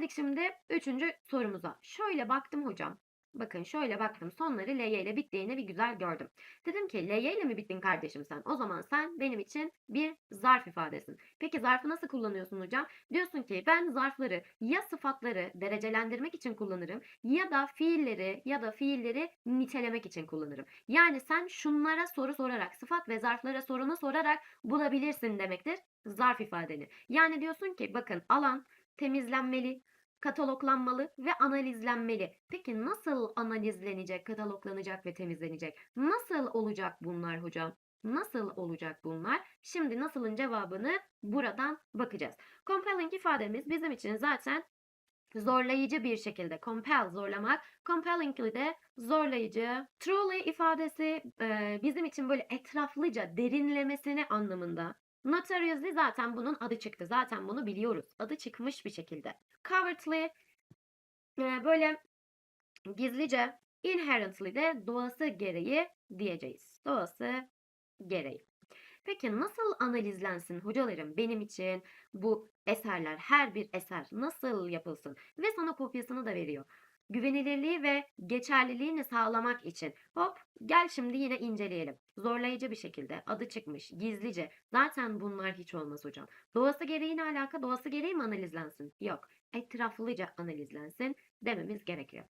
Geldik şimdi üçüncü sorumuza. Şöyle baktım hocam. Bakın şöyle baktım. Sonları LY ile bittiğini bir güzel gördüm. Dedim ki LY ile mi bittin kardeşim sen? O zaman sen benim için bir zarf ifadesin. Peki zarfı nasıl kullanıyorsun hocam? Diyorsun ki ben zarfları ya sıfatları derecelendirmek için kullanırım ya da fiilleri ya da fiilleri nitelemek için kullanırım. Yani sen şunlara soru sorarak, sıfat ve zarflara sorunu sorarak bulabilirsin demektir zarf ifadeni. Yani diyorsun ki bakın alan temizlenmeli, kataloglanmalı ve analizlenmeli. Peki nasıl analizlenecek, kataloglanacak ve temizlenecek? Nasıl olacak bunlar hocam? Nasıl olacak bunlar? Şimdi nasılın cevabını buradan bakacağız. Compelling ifademiz bizim için zaten zorlayıcı bir şekilde compel zorlamak, compellingly de zorlayıcı. Truly ifadesi e, bizim için böyle etraflıca derinlemesine anlamında. Notoriously zaten bunun adı çıktı. Zaten bunu biliyoruz. Adı çıkmış bir şekilde. Covertly e, böyle gizlice. Inherently de doğası gereği diyeceğiz. Doğası gereği. Peki nasıl analizlensin hocalarım benim için bu eserler, her bir eser nasıl yapılsın? Ve sana kopyasını da veriyor. Güvenilirliği ve geçerliliğini sağlamak için. Hop gel şimdi yine inceleyelim. Zorlayıcı bir şekilde adı çıkmış gizlice. Zaten bunlar hiç olmaz hocam. Doğası gereği ne alaka? Doğası gereği mi analizlensin? Yok. Etraflıca analizlensin dememiz gerekiyor.